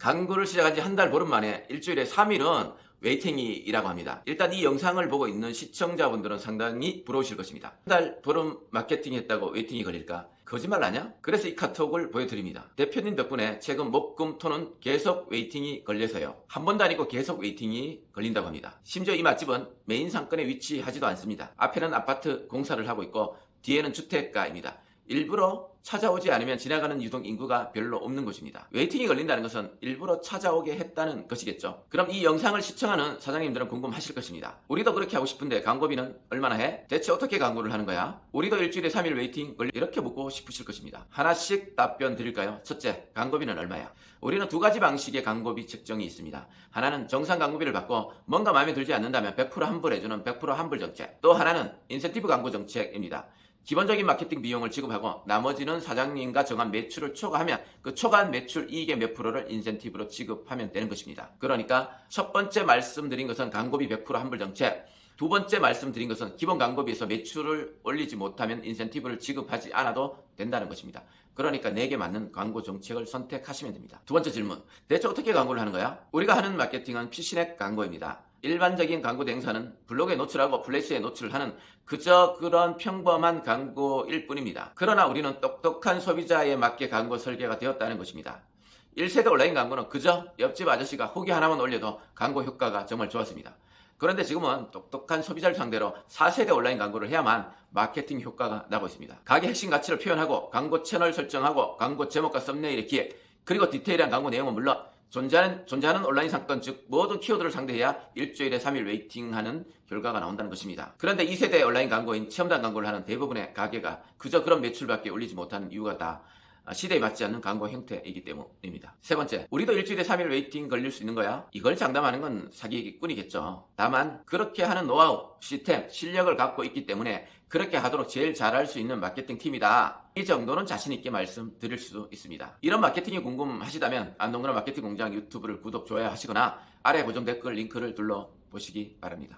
광고를 시작한 지 한 달 보름 만에 일주일에 3일은 웨이팅이라고 합니다. 일단 이 영상을 보고 있는 시청자분들은 상당히 부러우실 것입니다. 한 달 보름 마케팅 했다고 웨이팅이 걸릴까? 거짓말 아냐? 그래서 이 카톡을 보여드립니다. 대표님 덕분에 최근 목금 토는 계속 웨이팅이 걸려서요. 한 번도 아니고 계속 웨이팅이 걸린다고 합니다. 심지어 이 맛집은 메인 상권에 위치하지도 않습니다. 앞에는 아파트 공사를 하고 있고 뒤에는 주택가입니다. 일부러 찾아오지 않으면 지나가는 유동 인구가 별로 없는 곳입니다. 웨이팅이 걸린다는 것은 일부러 찾아오게 했다는 것이겠죠. 그럼 이 영상을 시청하는 사장님들은 궁금하실 것입니다. 우리도 그렇게 하고 싶은데 광고비는 얼마나 해? 대체 어떻게 광고를 하는 거야? 우리도 일주일에 3일 웨이팅 걸 이렇게 묻고 싶으실 것입니다. 하나씩 답변 드릴까요? 첫째, 광고비는 얼마야? 우리는 두 가지 방식의 광고비 책정이 있습니다. 하나는 정상 광고비를 받고 뭔가 마음에 들지 않는다면 100% 환불해주는 100% 환불 정책. 또 하나는 인센티브 광고 정책입니다. 기본적인 마케팅 비용을 지급하고 나머지는 사장님과 정한 매출을 초과하면 그 초과한 매출 이익의 몇 프로를 인센티브로 지급하면 되는 것입니다. 그러니까 첫 번째 말씀드린 것은 광고비 100% 환불 정책. 두 번째 말씀드린 것은 기본 광고비에서 매출을 올리지 못하면 인센티브를 지급하지 않아도 된다는 것입니다. 그러니까 내게 맞는 광고 정책을 선택하시면 됩니다. 두 번째 질문. 대체 어떻게 광고를 하는 거야? 우리가 하는 마케팅은 피시넥 광고입니다. 일반적인 광고 대행사는 블로그에 노출하고 플래시에 노출하는 그저 그런 평범한 광고일 뿐입니다. 그러나 우리는 똑똑한 소비자에 맞게 광고 설계가 되었다는 것입니다. 1세대 온라인 광고는 그저 옆집 아저씨가 후기 하나만 올려도 광고 효과가 정말 좋았습니다. 그런데 지금은 똑똑한 소비자를 상대로 4세대 온라인 광고를 해야만 마케팅 효과가 나고 있습니다. 가게 핵심 가치를 표현하고 광고 채널 설정하고 광고 제목과 썸네일의 기획 그리고 디테일한 광고 내용은 물론 존재하는, 존재하는 온라인 상권 즉 모든 키워드를 상대해야 일주일에 3일 웨이팅하는 결과가 나온다는 것입니다. 그런데 2세대 온라인 광고인 체험단 광고를 하는 대부분의 가게가 그저 그런 매출밖에 올리지 못하는 이유가 다 시대에 맞지 않는 광고 형태이기 때문입니다. 세 번째, 우리도 일주일에 3일 웨이팅 걸릴 수 있는 거야? 이걸 장담하는 건 사기꾼이겠죠. 다만 그렇게 하는 노하우, 시스템, 실력을 갖고 있기 때문에 그렇게 하도록 제일 잘할 수 있는 마케팅 팀이다. 이 정도는 자신 있게 말씀드릴 수 있습니다. 이런 마케팅이 궁금하시다면 안동그라 마케팅 공장 유튜브를 구독, 좋아요 하시거나 아래 고정 댓글 링크를 눌러 보시기 바랍니다.